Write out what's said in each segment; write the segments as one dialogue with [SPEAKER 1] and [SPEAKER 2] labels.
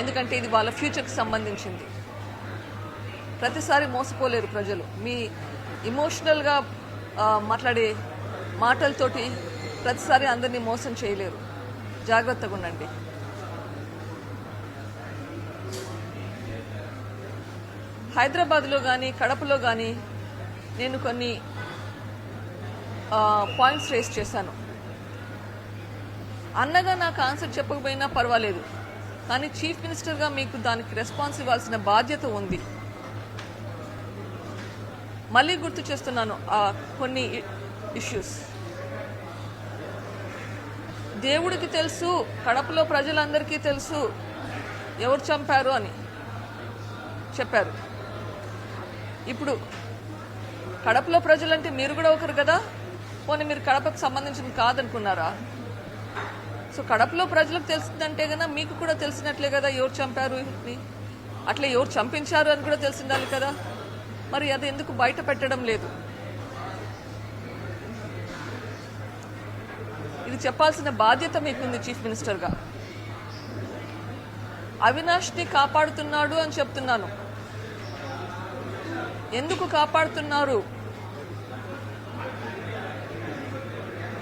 [SPEAKER 1] ఎందుకంటే ఇది వాళ్ళ ఫ్యూచర్కి సంబంధించింది. ప్రతిసారి మోసపోలేరు ప్రజలు. మీ ఇమోషనల్గా మాట్లాడే మాటలతోటి ప్రతిసారి అందరినీ మోసం చేయలేరు. జాగ్రత్తగా ఉండండి. హైదరాబాద్లో కానీ కడపలో కానీ నేను కొన్ని పాయింట్స్ రేస్ చేశాను. అన్నగా నాకు ఆన్సర్ చెప్పకపోయినా పర్వాలేదు. కానీ చీఫ్ మినిస్టర్గా మీకు దానికి రెస్పాన్స్ ఇవ్వాల్సిన బాధ్యత ఉంది. మళ్ళీ గుర్తు చేస్తున్నాను ఆ కొన్ని ఇష్యూస్ దేవుడికి తెలుసు కడపలో ప్రజలందరికీ తెలుసు ఎవరు చంపారు అని చెప్పారు. ఇప్పుడు కడపలో ప్రజలంటే మీరు కూడా ఒకరు కదా? పోనీ మీరు కడపకు సంబంధించిన కాదనుకున్నారా? సో కడపలో ప్రజలకు తెలిసిందంటే కదా మీకు కూడా తెలిసినట్లే కదా ఎవరు చంపారు అట్లా ఎవరు చంపించారు అని కూడా తెలిసిండాలి కదా. మరి అది ఎందుకు బయట పెట్టడం లేదు? ఇది చెప్పాల్సిన బాధ్యత మీకుంది చీఫ్ మినిస్టర్గా. అవినాష్ని కాపాడుతున్నాడు అని చెప్తున్నాను. ఎందుకు కాపాడుతున్నారు?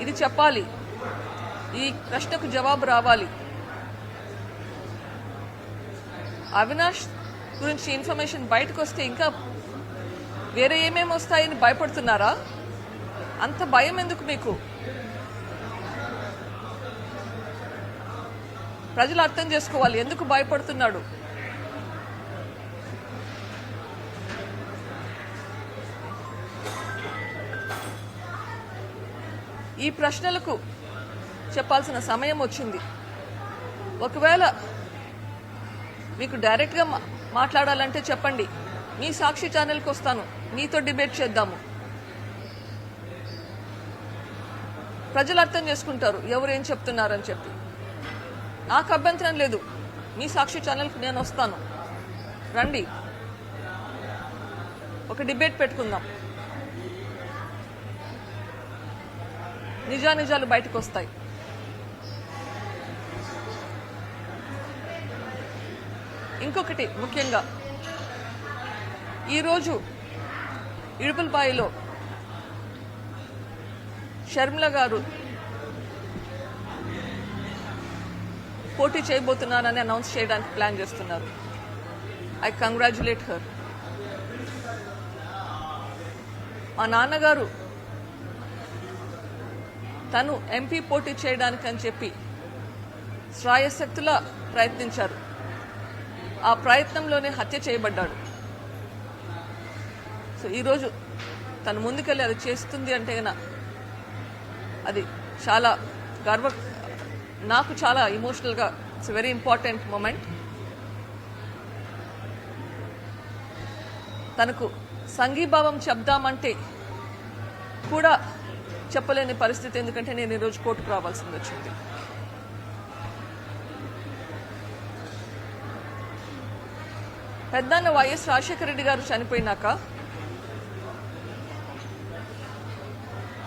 [SPEAKER 1] ఇది చెప్పాలి. ఈ ప్రశ్నకు జవాబు రావాలి. అవినాష్ గురించి ఇన్ఫర్మేషన్ బయటకు వస్తే ఇంకా వేరే ఏమేమి వస్తాయని భయపడుతున్నారా? అంత భయం ఎందుకు మీకు? ప్రజలు అర్థం చేసుకోవాలి. ఎందుకు భయపడుతున్నాడు? ఈ ప్రశ్నలకు చెప్పాల్సిన సమయం వచ్చింది. ఒకవేళ మీకు డైరెక్ట్గా మాట్లాడాలంటే చెప్పండి. మీ సాక్షి ఛానల్కి వస్తాను. మీతో డిబేట్ చేద్దాము. ప్రజలు అర్థం చేసుకుంటారు. ఎవరు ఏం చెప్తున్నారని చెప్పి. నాకు అభ్యంతరం లేదు. మీ సాక్షి ఛానల్కి నేను వస్తాను. రండి. ఒక డిబేట్ పెట్టుకుందాం. నిజానిజాలు బయటకు వస్తాయి ఇంకొకటి ముఖ్యంగా ఈరోజు ఇడుపులపాయిలో షర్మిల గారు పోటీ చేయబోతున్నానని అనౌన్స్ చేయడానికి ప్లాన్ చేస్తున్నారు. ఐ కంగ్రాచులేట్ హర్ మా నాన్నగారు తను ఎంపీ పోటీ చేయడానికి అని చెప్పి శ్రాయశక్తులా ప్రయత్నించారు. ఆ ప్రయత్నంలోనే హత్య చేయబడ్డాడు. సో ఈరోజు తను ముందుకెళ్ళి అది చేస్తుంది అంటే గన అది చాలా గర్వ నాకు చాలా ఇమోషనల్గా ఇట్స్ వెరీ ఇంపార్టెంట్ మూమెంట్ తనకు సంఘీభావం చెప్దామంటే కూడా చెప్పలేని పరిస్థితి ఎందుకంటే నేను ఈరోజు కోర్టుకు రావాల్సింది వచ్చింది. పెద్దన్న వైఎస్ రాజశేఖర రెడ్డి గారు చనిపోయినాక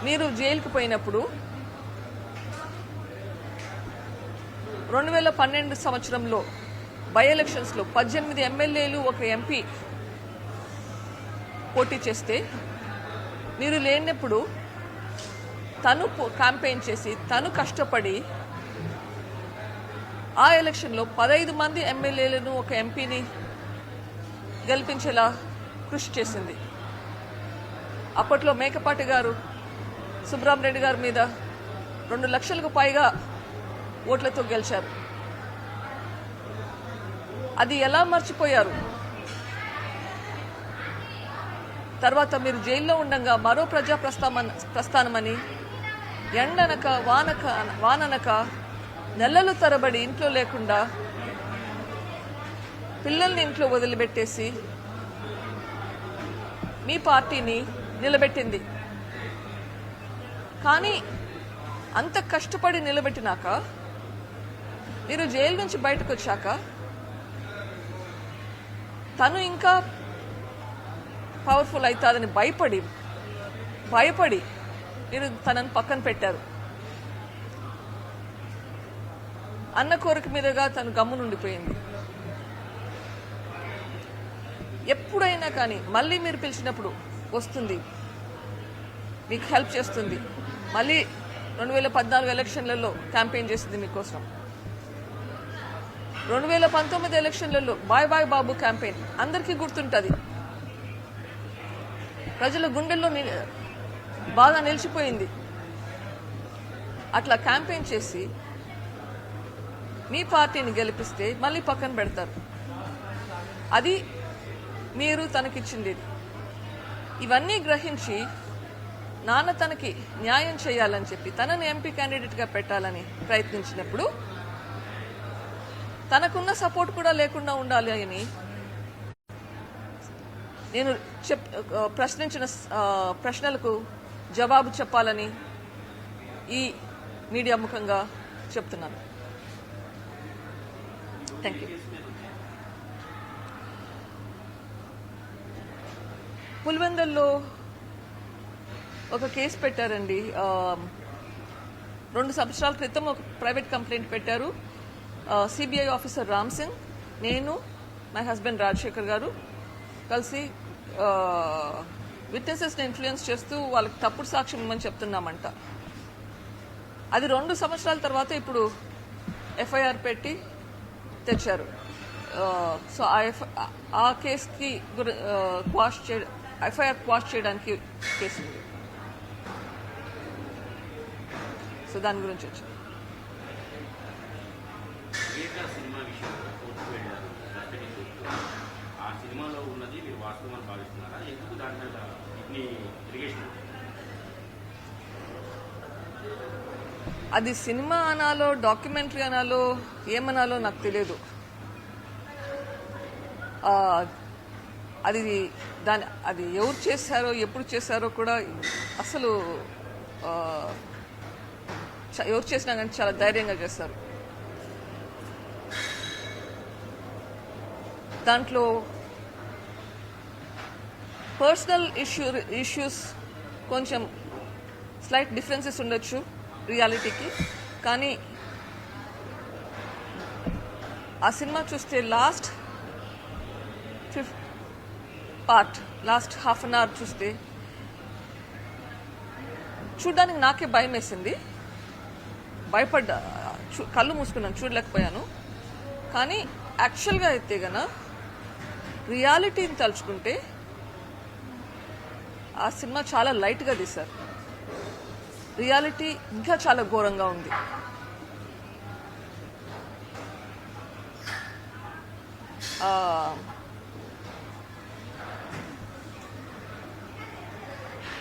[SPEAKER 1] మీరు జైలుకు పోయినప్పుడు రెండు వేల పన్నెండు సంవత్సరంలో బై ఎలక్షన్స్లో పద్దెనిమిది ఎమ్మెల్యేలు ఒక ఎంపీ పోటీ చేస్తే మీరు లేనప్పుడు తను క్యాంపెయిన్ చేసి తను కష్టపడి ఆ ఎలక్షన్లో పదహైదు మంది ఎమ్మెల్యేలను ఒక ఎంపీని గెలిపించేలా కృషి చేసింది. అప్పట్లో మేకపాటి గారు సుబ్రహ్మరెడ్డి గారి మీద రెండు లక్షలకు పైగా ఓట్లతో గెలిచారు. అది ఎలా మర్చిపోయారు? తర్వాత మీరు జైల్లో ఉండగా మరో ప్రజా ప్రస్థాన ప్రస్థానమని ఎండనక వానక వాననక నెలలు తరబడి ఇంట్లో లేకుండా పిల్లల్ని ఇంట్లో వదిలిపెట్టేసి మీ పార్టీని నిలబెట్టింది. కానీ అంత కష్టపడి నిలబెట్టినాక మీరు జైలు నుంచి బయటకు వచ్చాక తను ఇంకా పవర్ఫుల్ అవుతాదని భయపడి భయపడి మీరు తనని పక్కన పెట్టారు. అన్న కోరిక మీదుగా తను గమ్మునుండిపోయింది. ఎప్పుడైనా కానీ మళ్ళీ మీరు పిలిచినప్పుడు వస్తుంది. మీకు హెల్ప్ చేస్తుంది. మళ్ళీ రెండు వేల పద్నాలుగు ఎలక్షన్లలో క్యాంపెయిన్ చేసింది మీకోసం. రెండు వేల పంతొమ్మిది ఎలక్షన్లలో బాయ్ బాయ్ బాబు క్యాంపెయిన్ అందరికీ గుర్తుంటుంది. ప్రజల గుండెల్లో ని- బాగా నిలిచిపోయింది. అట్లా క్యాంపెయిన్ చేసి మీ పార్టీని గెలిపిస్తే మళ్ళీ పక్కన పెడతారు. అది మీరు తనకిచ్చింది. ఇవన్నీ గ్రహించి నాన్న తనకి న్యాయం చేయాలని చెప్పి తనని ఎంపీ క్యాండిడేట్గా పెట్టాలని ప్రయత్నించినప్పుడు తనకున్న సపోర్ట్ కూడా లేకుండా ఉండాలి అని నేను చెప్ ప్రశ్నించిన ప్రశ్నలకు జవాబు చెప్పాలని ఈ మీడియా ముఖంగా చెప్తున్నాను. థ్యాంక్ యూ పులివెందల్లో ఒక కేసు పెట్టారండి. రెండు సంవత్సరాల క్రితం ఒక ప్రైవేట్ కంప్లైంట్ పెట్టారు. సిబిఐ ఆఫీసర్ రామ్ సింగ్ నేను మై హస్బెండ్ రాజశేఖర్ గారు కలిసి విట్నెసెస్ని ఇన్ఫ్లుయెన్స్ చేస్తూ వాళ్ళకి తప్పుడు సాక్ష్యం ఇవ్వమని చెప్తున్నామంట. అది రెండు సంవత్సరాల తర్వాత ఇప్పుడు ఎఫ్ఐఆర్ పెట్టి తెచ్చారు. సో ఆ ఎఫ్ ఆ కేసుకి క్వాష్ చే ఎఫ్ఐఆర్ క్వాష్ చేయడానికి కేసు ఉంది సో దాని గురించి వచ్చింది అది సినిమా అనాలో డాక్యుమెంటరీ అనాలో ఏమనాలో నాకు తెలియదు. అది దాని అది ఎవరు చేశారో ఎప్పుడు చేశారో కూడా అసలు ఎవరు చేసినా కానీ చాలా ధైర్యంగా చేస్తారు. దాంట్లో పర్సనల్ ఇష్యూ ఇష్యూస్ కొంచెం స్లైట్ డిఫరెన్సెస్ ఉండొచ్చు రియాలిటీకి కానీ ఆ సినిమా చూస్తే last part last half an hour చూస్తే. చూడడానికి నాకే భయం వేసింది భయపడ్డా కళ్ళు మూసుకున్నాను చూడలేకపోయాను. కానీ యాక్చువల్గా అయితే గన రియాలిటీని తలుచుకుంటే ఆ సినిమా చాలా లైట్గా తీశారు. రియాలిటీ ఇంకా చాలా ఘోరంగా ఉంది. ఆ,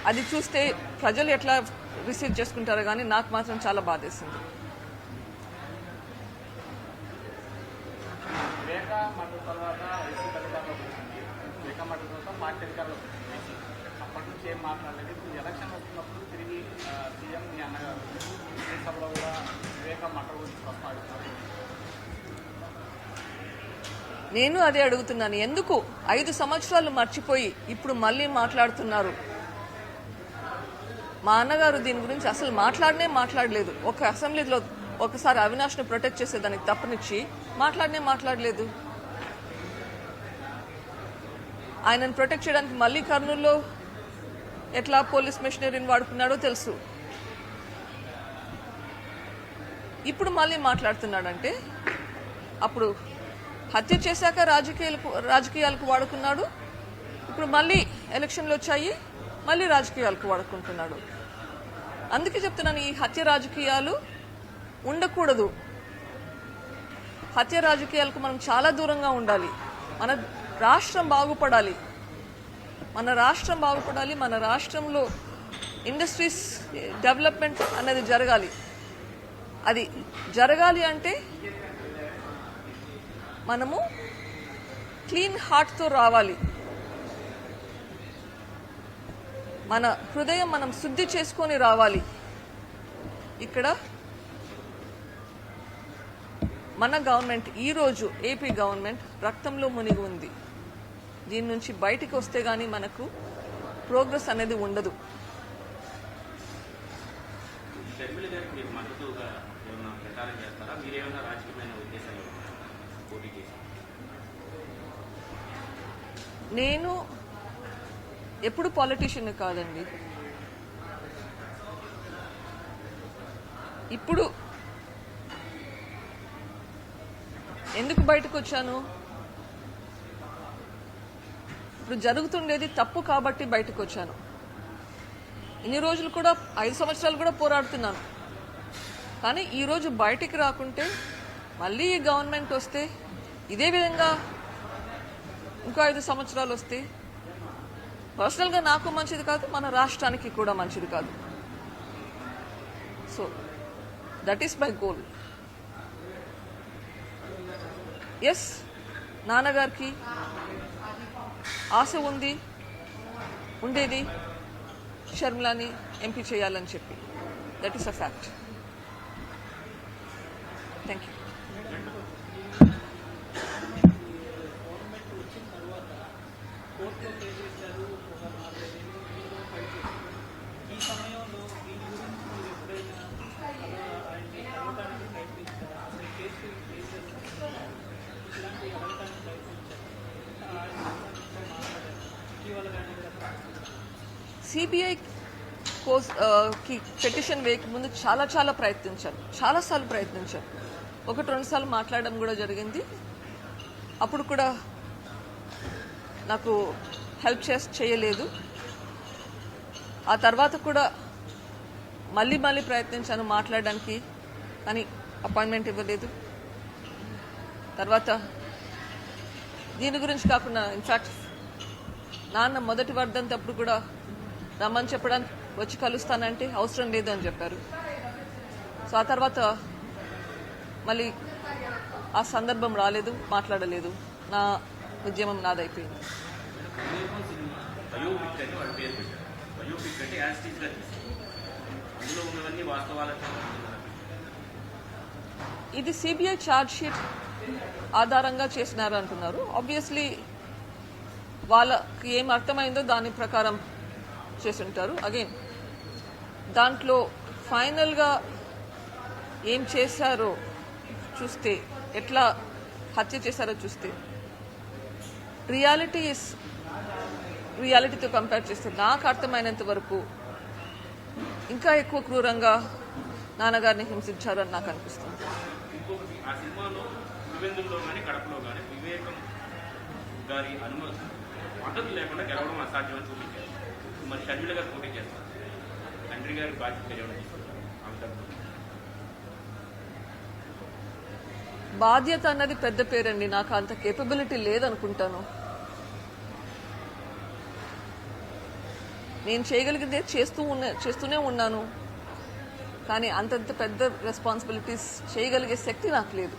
[SPEAKER 1] అది చూస్తే ప్రజలు ఎట్లా రిసీవ్ చేసుకుంటారో కానీ నాకు మాత్రం చాలా బాధేసింది. నేను అదే అడుగుతున్నాను. ఎందుకు? ఐదు సంవత్సరాలు మర్చిపోయి ఇప్పుడు మళ్ళీ మాట్లాడుతున్నారు. మా అన్నగారు దీని గురించి అసలు మాట్లాడనే మాట్లాడలేదు. ఒక అసెంబ్లీలో ఒకసారి అవినాష్ని ప్రొటెక్ట్ చేసేదానికి తప్పనిచ్చి మాట్లాడనే మాట్లాడలేదు. ఆయనను ప్రొటెక్ట్ చేయడానికి మళ్ళీ కర్నూలులో ఎట్లా పోలీస్ మిషనరీని వాడుకున్నాడో తెలుసు. ఇప్పుడు మళ్ళీ మాట్లాడుతున్నాడంటే అప్పుడు హత్య చేశాక రాజకీయాలకు రాజకీయాలకు వాడుకున్నాడు. ఇప్పుడు మళ్ళీ ఎలక్షన్లు వచ్చాయి మళ్ళీ రాజకీయాలకు వాడుకుంటున్నాడు. అందుకే చెప్తున్నాను ఈ హత్య రాజకీయాలు ఉండకూడదు. హత్య రాజకీయాలకు మనం చాలా దూరంగా ఉండాలి. మన రాష్ట్రం బాగుపడాలి. మన రాష్ట్రం బాగుపడాలి మన రాష్ట్రంలో ఇండస్ట్రీస్ డెవలప్మెంట్ అనేది జరగాలి. అది జరగాలి అంటే మనము క్లీన్ హార్ట్తో రావాలి. మన హృదయం మనం శుద్ధి చేసుకొని రావాలి. ఇక్కడ మన గవర్నమెంట్ ఈరోజు ఏపీ గవర్నమెంట్ రక్తంలో మునిగి ఉంది. దీని నుంచి బయటికి వస్తే కానీ మనకు ప్రోగ్రెస్ అనేది ఉండదు. నేను ఎప్పుడు పాలిటీషియన్ కాదండి. ఇప్పుడు ఎందుకు బయటకు వచ్చాను? ఇప్పుడు జరుగుతుండేది తప్పు కాబట్టి బయటకు వచ్చాను. ఇన్ని రోజులు కూడా ఐదు సంవత్సరాలు కూడా పోరాడుతున్నాను. కానీ ఈరోజు బయటికి రాకుంటే మళ్ళీ ఈ గవర్నమెంట్ వస్తే ఇదే విధంగా ఇంకో ఐదు సంవత్సరాలు వస్తే పర్సనల్గా నాకు మంచిది కాదు మన రాష్ట్రానికి కూడా మంచిది కాదు. So that is my goal yes నాన్నగారికి ఆశ ఉంది ఉండేది షర్మిలాని ఎంపీ చేయాలని చెప్పి. That is a fact thank you
[SPEAKER 2] ఈ సమయంలో దీని గురించి మీరు ఎప్పుడైనా ఆయన్ని అడగడానికి ప్రయత్నించారా అసలు కేసు కేసు ఇలాంటి అడగడానికి ప్రయత్నించారు ఆయన మాట్లాడారు ఇటీవల కానీ కూడా
[SPEAKER 1] సిబిఐ కోస్కి పెటిషన్ వేయక ముందు చాలా చాలా ప్రయత్నించాను చాలాసార్లు ప్రయత్నించాను ఒకటి రెండు సార్లు మాట్లాడడం కూడా జరిగింది. అప్పుడు కూడా నాకు హెల్ప్ చేసి చేయలేదు. ఆ తర్వాత కూడా మళ్ళీ మళ్ళీ ప్రయత్నించాను మాట్లాడడానికి కానీ అపాయింట్మెంట్ ఇవ్వలేదు. తర్వాత దీని గురించి కాకుండా ఇన్ఫ్యాక్ట్ నాన్న మొదటి వర్ధంతప్పుడు కూడా రమ్మని చెప్పడానికి వచ్చి కలుస్తానంటే అవసరం లేదు అని చెప్పారు. సో ఆ తర్వాత మళ్ళీ ఆ సందర్భం రాలేదు మాట్లాడలేదు. నా ఉద్యమం నాదైపోయింది. ఇది సిబిఐ ఛార్జ్ షీట్ ఆధారంగా చేసినారు అంటున్నారు ఆబ్వియస్లీ వాళ్ళకి ఏం అర్థమైందో దాని ప్రకారం చేసుంటారు అగైన్ దాంట్లో ఫైనల్గా ఏం చేశారో చూస్తే ఎట్లా హత్య చేశారో చూస్తే రియాలిటీ ఇస్ రియాలిటీతో కంపేర్ చేస్తే నాకు అర్థమైనంత వరకు ఇంకా ఎక్కువ క్రూరంగా నాన్నగారిని హింసించారని నాకు అనిపిస్తుంది.
[SPEAKER 3] గారి అనుమతి మద్దతు లేకుండా గెలవడం అసాధ్యం అని చూపించారు. మన షర్మిల గారు పోటీ చేస్తారు. తండ్రి గారి బాధ్యత
[SPEAKER 1] బాధ్యత అన్నది పెద్ద పేరండి. నాకు అంత కేపబిలిటీ లేదనుకుంటాను. నేను చేయగలిగితే చేస్తూ ఉన్న చేస్తూనే ఉన్నాను. కానీ అంతంత పెద్ద రెస్పాన్సిబిలిటీస్ చేయగలిగే శక్తి నాకు లేదు.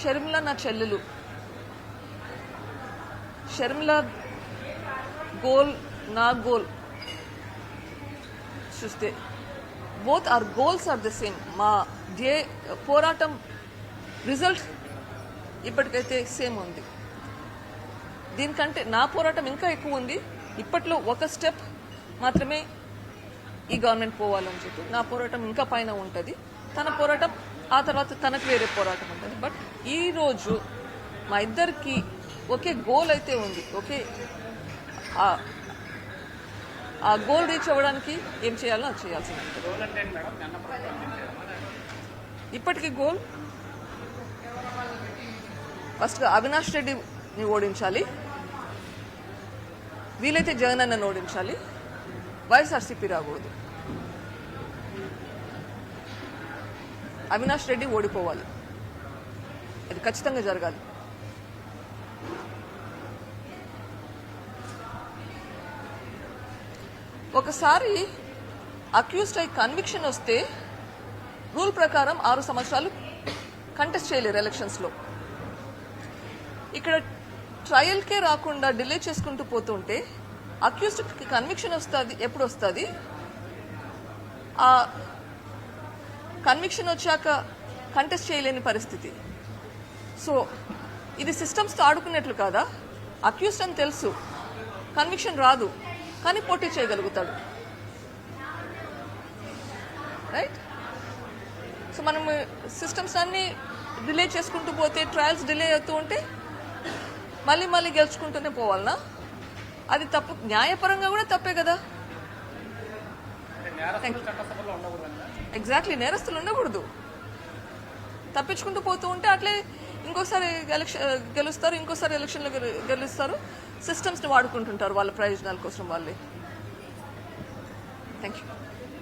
[SPEAKER 3] షర్మిల
[SPEAKER 1] నా చెల్లెలు. షర్మిల గోల్ నా గోల్ చూస్తే both are goals are the same మా డే పోరాటం రిజల్ట్ ఇప్పటికైతే సేమ్ ఉంది. దీనికంటే నా పోరాటం ఇంకా ఎక్కువ ఉంది. ఇప్పట్లో ఒక స్టెప్ మాత్రమే ఈ గవర్నమెంట్ పోవాలని చెప్పి నా పోరాటం ఇంకా పైన ఉంటుంది. తన పోరాటం ఆ తర్వాత తనకు వేరే పోరాటం ఉంటుంది. బట్ ఈ రోజు మా ఇద్దరికి ఒకే గోల్ అయితే ఉంది. ఒకే ఆ- గోల్ రీచ్ అవ్వడానికి ఏం చేయాలో అది చేయాల్సి ఇప్పటికి గోల్ ఫస్ట్ అవినాష్ రెడ్డిని ఓడించాలి. వీలైతే జగన్ అన్నను ఓడించాలి. వైఎస్ఆర్సీపీ రాకూడదు. అవినాష్ రెడ్డి ఓడిపోవాలి. అది ఖచ్చితంగా జరగాలి. ఒకసారి అక్యూస్డ్ అయి కన్విక్షన్ వస్తే రూల్ ప్రకారం ఆరు సంవత్సరాలు కంటెస్ట్ చేయలేరు ఎలక్షన్స్లో ఇక్కడ ట్రయల్కే రాకుండా డిలే చేసుకుంటూ పోతుంటే అక్యూస్డ్కి కన్విక్షన్ వస్తుంది ఎప్పుడు వస్తుంది? ఆ కన్విక్షన్ వచ్చాక కంటెస్ట్ చేయలేని పరిస్థితి. సో ఇది సిస్టమ్స్తో ఆడుకున్నట్లు కాదా? అక్యూస్డ్ అని తెలుసు. కన్విక్షన్ రాదు. కానీ పోటీ చేయగలుగుతాడు. రైట్ సో మనం సిస్టమ్స్ అన్ని డిలే చేసుకుంటూ పోతే ట్రయల్స్ డిలే అవుతూ ఉంటే మళ్ళీ మళ్ళీ గెలుచుకుంటూనే పోవాలనా? అది తప్పు. న్యాయపరంగా కూడా తప్పే కదా?
[SPEAKER 2] థ్యాంక్ యూ
[SPEAKER 1] ఎగ్జాక్ట్లీ నేరస్తులు ఉండకూడదు. తప్పించుకుంటూ పోతూ ఉంటే అట్లే ఇంకోసారి ఎలక్షన్ గెలుస్తారు ఇంకోసారి ఎలక్షన్లో గెలుస్తారు. సిస్టమ్స్ని వాడుకుంటుంటారు వాళ్ళ ప్రయోజనాల కోసం వాళ్ళే. Thank you